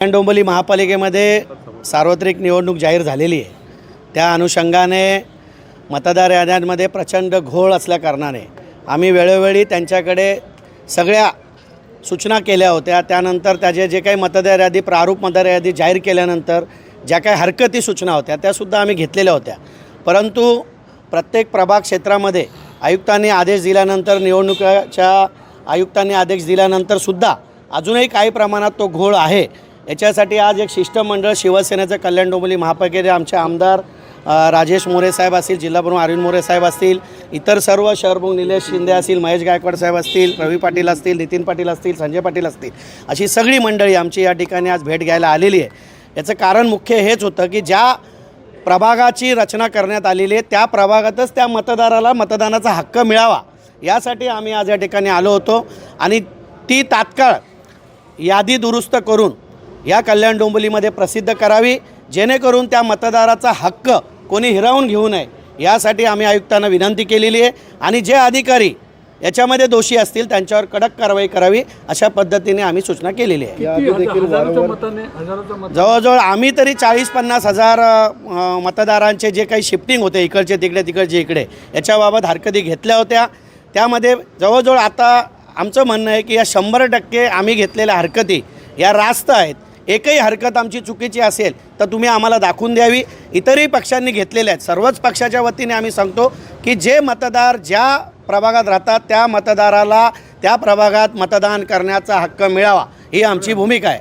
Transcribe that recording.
डोंबोली महापालिकेमध्ये सार्वत्रिक निवडणूक जाहीर झालेली आहे. त्या अनुषंगाने मतदार याद्यांमध्ये प्रचंड घोळ असल्याकारणाने आम्ही वेळोवेळी त्यांच्याकडे सगळ्या सूचना केल्या होत्या. त्यानंतर त्याचे जे काही मतदार यादी प्रारूप मतदार यादी जाहीर केल्यानंतर ज्या काही हरकती सूचना होत्या त्यासुद्धा आम्ही घेतलेल्या होत्या. परंतु प्रत्येक प्रभाग क्षेत्रामध्ये आयुक्तांनी आदेश दिल्यानंतर निवडणुकाच्या आयुक्तांनी आदेश दिल्यानंतरसुद्धा अजूनही काही प्रमाणात तो घोळ आहे. याच्यासाठी आज एक शिष्टमंडळ शिवसेनेचं कल्याण डोंबली महापालिकेचे आमचे आमदार राजेश मोरे साहेब असतील जिल्हा प्रमुख अरविंद मोरे साहेब असतील इतर सर्व शहरप्रमुख निलेश शिंदे असतील महेश गायकवाड साहेब असतील रवी पाटील असतील नितीन पाटील असतील संजय पाटील असतील अशी सगळी मंडळी आमची या ठिकाणी आज भेट घ्यायला आलेली आहे. याचं कारण मुख्य हेच होतं की ज्या प्रभागाची रचना करण्यात आलेली आहे त्या प्रभागातच त्या मतदाराला मतदानाचा हक्क मिळावा यासाठी आम्ही आज या ठिकाणी आलो होतो. आणि ती तात्काळ यादी दुरुस्त करून या कल्याण डोंबिवलीमध्ये प्रसिद्ध करावी जेणेकरून त्या मतदाराचा हक्क कोणी हिरावून घेऊ नये यासाठी आम्ही आयुक्तांना विनंती केलेली आहे. आणि जे अधिकारी याच्यामध्ये दोषी असतील त्यांच्यावर कडक कारवाई करावी अशा पद्धतीने आम्ही सूचना केलेली आहे. जवळजवळ आम्ही तरी चाळीस पन्नास हजार मतदारांचे जे काही शिफ्टिंग होते इकडचे तिकडे तिकडचे इकडे याच्याबाबत हरकती घेतल्या होत्या. त्यामध्ये जवळजवळ आता आमचं म्हणणं आहे की या शंभर टक्के आम्ही घेतलेल्या हरकती या रास्त आहेत. एकही हरकत आमची चुकीची असेल तर तुम्ही आम्हाला दाखवून द्यावी. इतरही पक्षांनी घेतलेल्या आहेत. सर्वच पक्षाच्या वतीने आम्ही सांगतो की जे मतदार ज्या प्रभागात राहतात त्या मतदाराला त्या प्रभागात मतदान करण्याचा हक्क मिळावा. ही आमची भूमिका आहे.